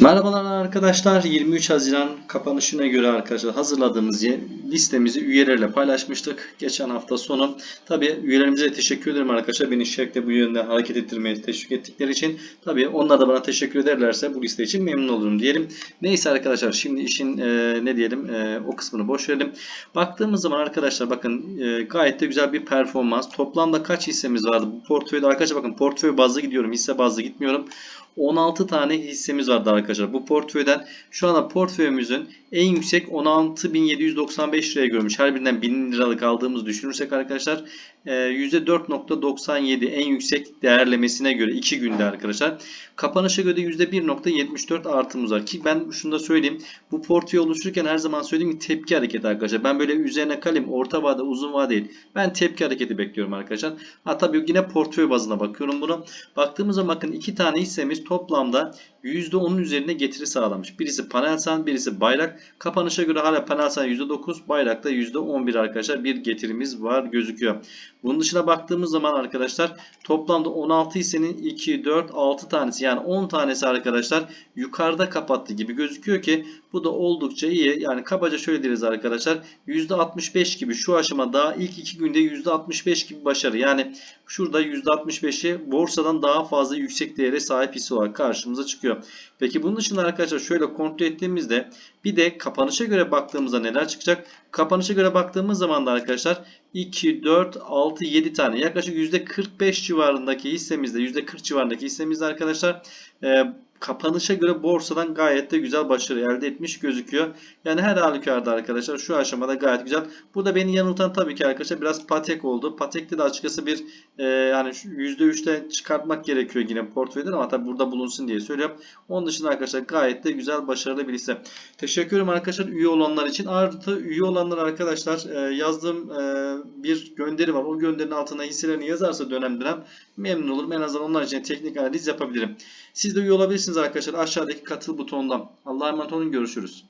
Merhabalar arkadaşlar. 23 Haziran kapanışına göre arkadaşlar hazırladığımız listemizi üyelerle paylaşmıştık. Geçen hafta sonu. Tabi üyelerimize teşekkür ederim arkadaşlar. Beni şevkle bu yönde hareket ettirmeye teşvik ettikleri için. Tabi onlar da bana teşekkür ederlerse bu liste için memnun olurum diyelim. Neyse arkadaşlar şimdi işin e, ne diyelim e, o kısmını boş verelim. Baktığımız zaman arkadaşlar bakın e, gayet de güzel bir performans. Toplamda kaç hissemiz vardı? Bu portföyde arkadaşlar bakın portföy bazlı gidiyorum. Hisse bazlı gitmiyorum. 16 tane hissemiz vardı arkadaşlar. Bu portföyden şu anda portföyümüzün en yüksek 16.795 liraya görmüş. Her birinden 1000 liralık aldığımız düşünürsek arkadaşlar e, %4.97 en yüksek değerlemesine göre 2 günde arkadaşlar. Kapanışa göre %1.74 artımız var. Ki ben şunu da söyleyeyim. Bu portföy oluştururken her zaman söylediğim gibi tepki hareketi arkadaşlar. Ben böyle üzerine kalayım orta vade uzun vade değil. Ben tepki hareketi bekliyorum arkadaşlar. Ha tabii yine portföy bazına bakıyorum bunu. Baktığımız zaman bakın iki tane hissemiz toplamda %10'un üzerine getiri sağlamış. Birisi Panelsan, birisi Bayrak. Kapanışa göre hala Panelsan %9, Bayrak'ta %11 arkadaşlar bir getirimiz var gözüküyor. Bunun dışına baktığımız zaman arkadaşlar toplamda 16 hissenin 2, 4, 6 tanesi yani 10 tanesi arkadaşlar yukarıda kapattı gibi gözüküyor ki bu da oldukça iyi. Yani kabaca şöyle deriz arkadaşlar %65 gibi şu aşama daha ilk 2 günde %65 gibi başarı. Yani şurada %65'i borsadan daha fazla yüksek değere sahip hisse olarak karşımıza çıkıyor. Peki bunun dışında arkadaşlar şöyle kontrol ettiğimizde bir de kapanışa göre baktığımızda neler çıkacak? Kapanışa göre baktığımız zaman da arkadaşlar 2, 4, 6, 7 tane yaklaşık %45 civarındaki hissemizde %40 civarındaki hissemizde arkadaşlar kapanışa göre borsadan gayet de güzel başarı elde etmiş gözüküyor. Yani her halükarda arkadaşlar şu aşamada gayet güzel. Burada beni yanıltan tabii ki arkadaşlar biraz patek oldu. Patekte de açıkçası bir e, yani şu %3'te çıkartmak gerekiyor yine portföyden ama tabii burada bulunsun diye söylüyorum. Onun dışında arkadaşlar gayet de güzel başarılı bir hisse. Teşekkür ederim arkadaşlar üye olanlar için. Artı üye olanlar arkadaşlar e, yazdığım e, bir gönderi var. O gönderinin altına hisselerini yazarsa dönem dönem memnun olurum. En azından onlar için teknik analiz yapabilirim. Siz de üye olabilirsiniz arkadaşlar aşağıdaki katıl butonundan. Allah'a emanet olun görüşürüz.